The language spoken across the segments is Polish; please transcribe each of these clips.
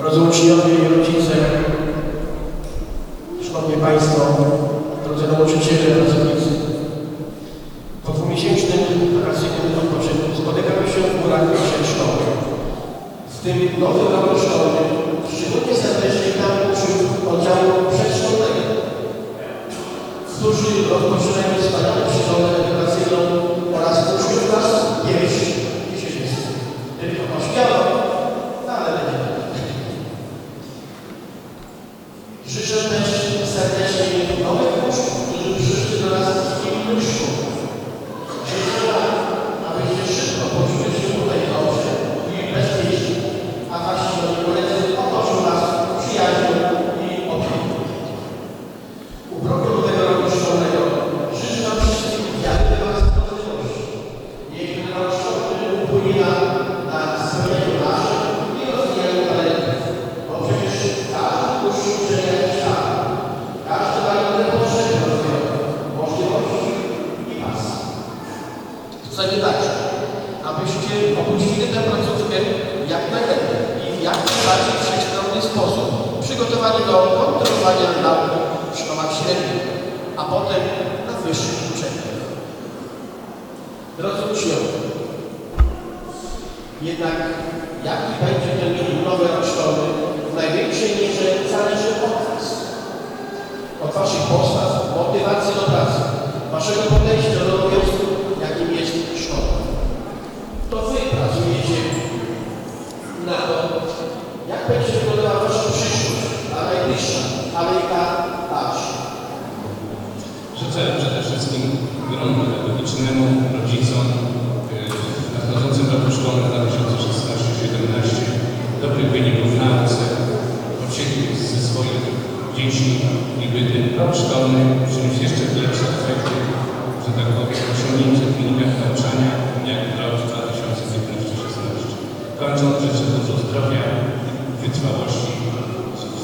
drodzy uczniowie i rodzice, Szanowni Państwo, drodzy nauczyciele, pracownicy. Po dwumiesięcznym wakacyjnym odpoczynku spotykamy się w murach naszej szkoły. W tym nowym roku Życzę też serdecznie nowych uczniów, którzy przyszli do nas z innych jak najbardziej wszechstronny sposób przygotowani do kontynuowania nauki w szkołach średnich, a potem na wyższych uczelniach. Drodzy uczniowie, jednak jaki będzie ten nowy rok szkolny w największej mierze zależy od Was. Od Waszych postaw, motywacji do pracy, Waszego podejścia rodzicom w nadchodzącym roku szkolnym 2016-2017 dobrych wyników nauce, odsiedli ze swoich dzieci i by ten rok szkolny przyniósł jeszcze lepsze efekty, że tak powiem, osiągnięcie w wynikach nauczania jak rok 2015-2016. Kończąc życzę dużo zdrowia, wytrwałości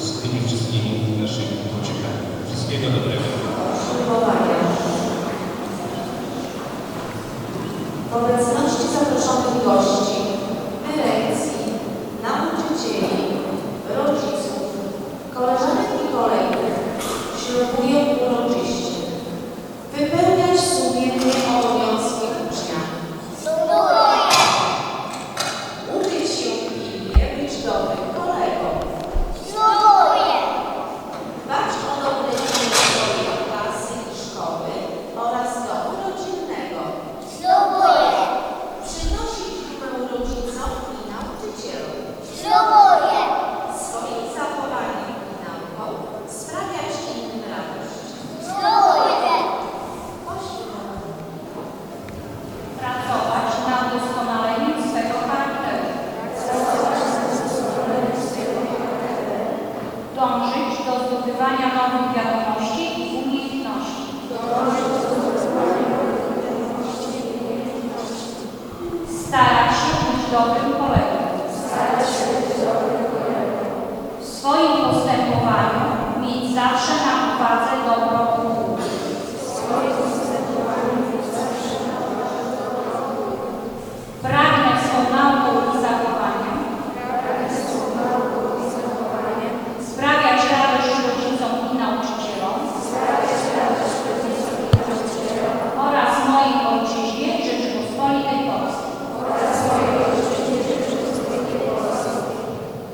z, tymi wszystkimi naszymi pociechami. Wszystkiego dobrego. Ślubowania. W obecności zaproszonych gości, dyrekcji, nauczycieli, rodziców, koleżanek i kolegów ślubuję uroczyście wypełniać sumiennie obowiązki ucznia, uczyć się pilnie, być dobrym zdobywania nowych wiadomości i umiejętności. Starać się być dobrym kolegą. W swoim postępowaniu mieć zawsze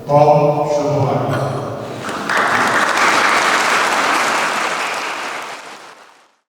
Po ślubowaniu.